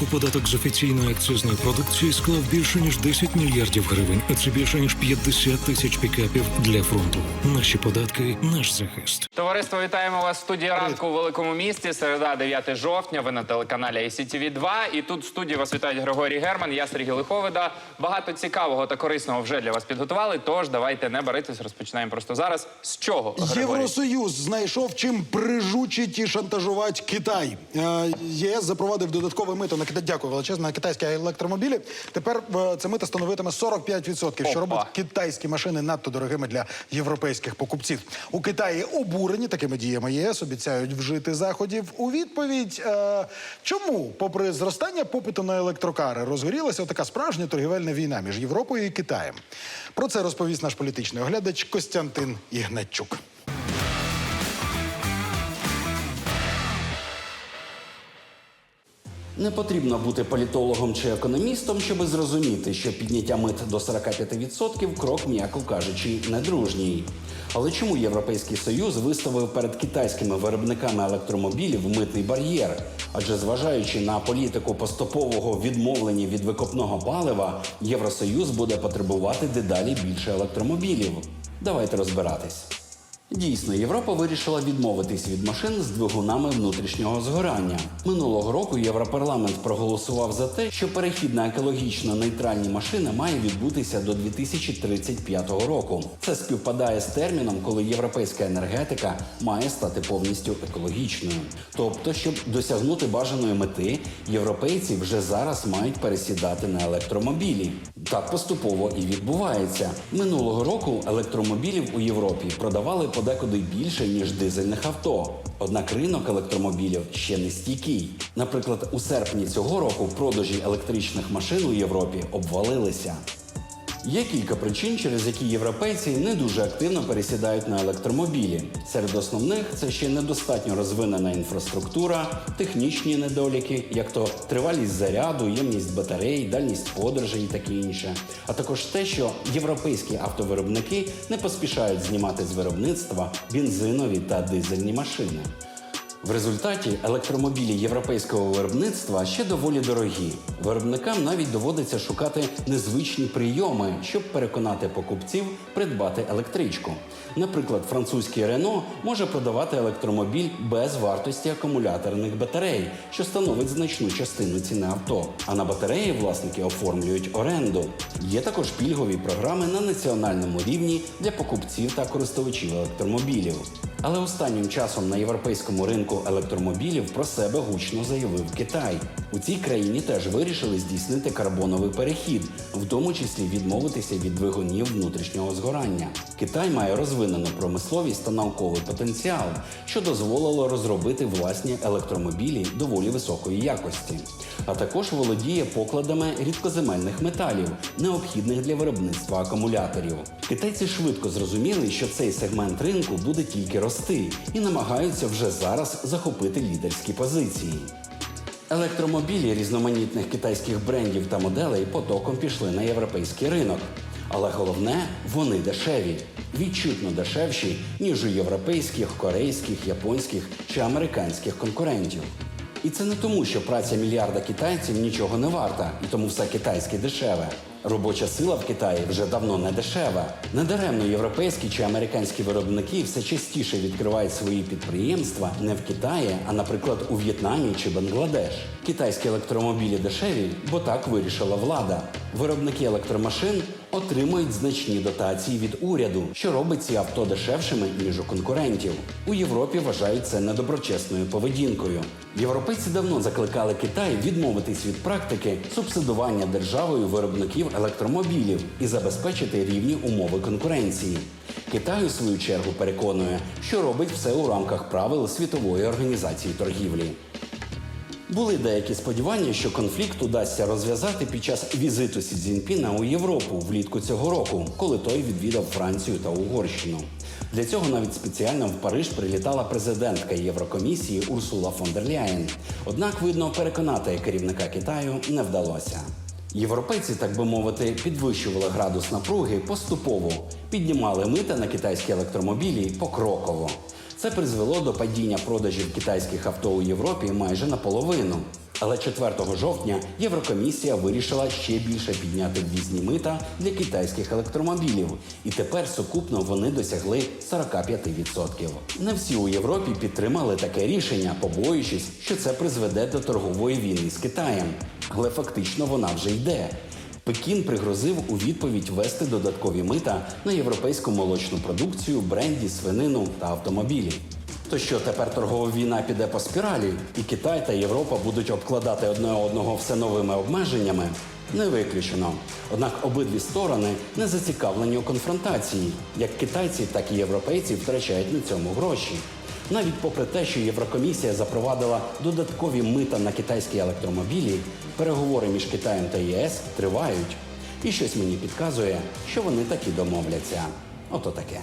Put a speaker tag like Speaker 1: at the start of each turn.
Speaker 1: року податок з офіційної акцизної продукції склав більше ніж 10 мільярдів гривень, а це більше ніж 50 тисяч пікапів для фронту. Наші податки, наш захист.
Speaker 2: Товариство, вітаємо вас в студії ранку у великому місті. Середа, 9 жовтня. Ви на телеканалі ICTV 2 І тут в студії вас вітають Григорій Герман, я Сергій Лиховида. Багато цікавого та корисного вже для вас підготували. Тож давайте не баритись, розпочинаємо просто зараз. З чого Григорій?
Speaker 3: Євросоюз знайшов чим прижучить і шантажувати Китай. Е, ЄС запровадив додаткове мито на. Дякую величезне на китайські електромобілі. Тепер е, це мито становитиме 45%, що робить китайські машини надто дорогими для європейських покупців. У Китаї обурені такими діями ЄС обіцяють вжити заходів. У відповідь, е, чому, попри зростання попиту на електрокари, розгорілася така справжня торгівельна війна між Європою і Китаєм. Про це розповість наш політичний оглядач Костянтин Ігнатчук.
Speaker 4: Не потрібно бути політологом чи економістом, щоб зрозуміти, що підняття мит до 45% крок, м'яко кажучи, недружній. Але чому Європейський Союз виставив перед китайськими виробниками електромобілів митний бар'єр? Адже зважаючи на політику поступового відмовлення від викопного палива, Євросоюз буде потребувати дедалі більше електромобілів. Давайте розбиратись. Дійсно, Європа вирішила відмовитись від машин з двигунами внутрішнього згорання. Минулого року Європарламент проголосував за те, що перехід на екологічно нейтральні машини має відбутися до 2035 року. Це співпадає з терміном, коли європейська енергетика має стати повністю екологічною. Тобто, щоб досягнути бажаної мети, європейці вже зараз мають пересідати на електромобілі. Так поступово і відбувається. Минулого року електромобілів у Європі продавали подекуди більше ніж дизельних авто. Однак ринок електромобілів ще не стійкий. Наприклад, у серпні цього року продажі електричних машин у Європі обвалилися. Є кілька причин, через які європейці не дуже активно пересідають на електромобілі. Серед основних це ще недостатньо розвинена інфраструктура, технічні недоліки, як то тривалість заряду, ємність батарей, дальність подорожей і таке інше. А також те, що європейські автовиробники не поспішають знімати з виробництва бензинові та дизельні машини. В результаті електромобілі європейського виробництва ще доволі дорогі. Виробникам навіть доводиться шукати незвичні прийоми, щоб переконати покупців придбати електричку. Наприклад, французький Рено може продавати електромобіль без вартості акумуляторних батарей, що становить значну частину ціни авто. А на батареї власники оформлюють оренду. Є також пільгові програми на національному рівні для покупців та користувачів електромобілів. Але останнім часом на європейському ринку електромобілів про себе гучно заявив Китай. У цій країні теж вирішили здійснити карбоновий перехід, в тому числі відмовитися від двигунів внутрішнього згорання. Китай має розвинену промисловість та науковий потенціал, що дозволило розробити власні електромобілі доволі високої якості, а також володіє покладами рідкоземельних металів, необхідних для виробництва акумуляторів. Китайці швидко зрозуміли, що цей сегмент ринку буде тільки рости, і намагаються вже зараз захопити лідерські позиції. Електромобілі різноманітних китайських брендів та моделей потоком пішли на європейський ринок. Але головне, вони дешеві, відчутно дешевші, ніж у європейських, корейських, японських чи американських конкурентів. І це не тому, що праця мільярда китайців нічого не варта, і тому все китайське дешеве. Робоча сила в Китаї вже давно не дешева. Недаремно європейські чи американські виробники все частіше відкривають свої підприємства не в Китаї, а, наприклад, у В'єтнамі чи Бангладеш. Китайські електромобілі дешеві, бо так вирішила влада. Виробники електромашин отримують значні дотації від уряду, що робить ці авто дешевшими ніж у конкурентів. У Європі вважають це недоброчесною поведінкою. Європейці давно закликали Китай відмовитись від практики субсидування державою виробників електромобілів і забезпечити рівні умови конкуренції. Китай, у свою чергу, переконує, що робить все у рамках правил світової організації торгівлі. Були деякі сподівання, що конфлікт удасться розв'язати під час візиту Сі Цзіньпіна у Європу влітку цього року, коли той відвідав Францію та Угорщину. Для цього навіть спеціально в Париж прилітала президентка Єврокомісії Урсула фон дер Ляєн. Однак, видно, переконати керівника Китаю не вдалося. Європейці, так би мовити, підвищували градус напруги поступово, піднімали мита на китайські електромобілі покроково. Це призвело до падіння продажів китайських авто у Європі майже наполовину. Але 4 жовтня Єврокомісія вирішила ще більше підняти ввізні мита для китайських електромобілів, і тепер сукупно вони досягли 45%. Не всі у Європі підтримали таке рішення, побоюючись, що це призведе до торгової війни з Китаєм. Але фактично вона вже йде. Пекін пригрозив у відповідь ввести додаткові мита на європейську молочну продукцію, бренді, свинину та автомобілі. То що тепер торгова війна піде по спіралі, і Китай та Європа будуть обкладати одне одного все новими обмеженнями? Не виключено. Однак обидві сторони не зацікавлені у конфронтації. Як китайці, так і європейці втрачають на цьому гроші. Навіть попри те, що Єврокомісія запровадила додаткові мита на китайські електромобілі, переговори між Китаєм та ЄС тривають. І щось мені підказує, що вони таки домовляться. Ото таке.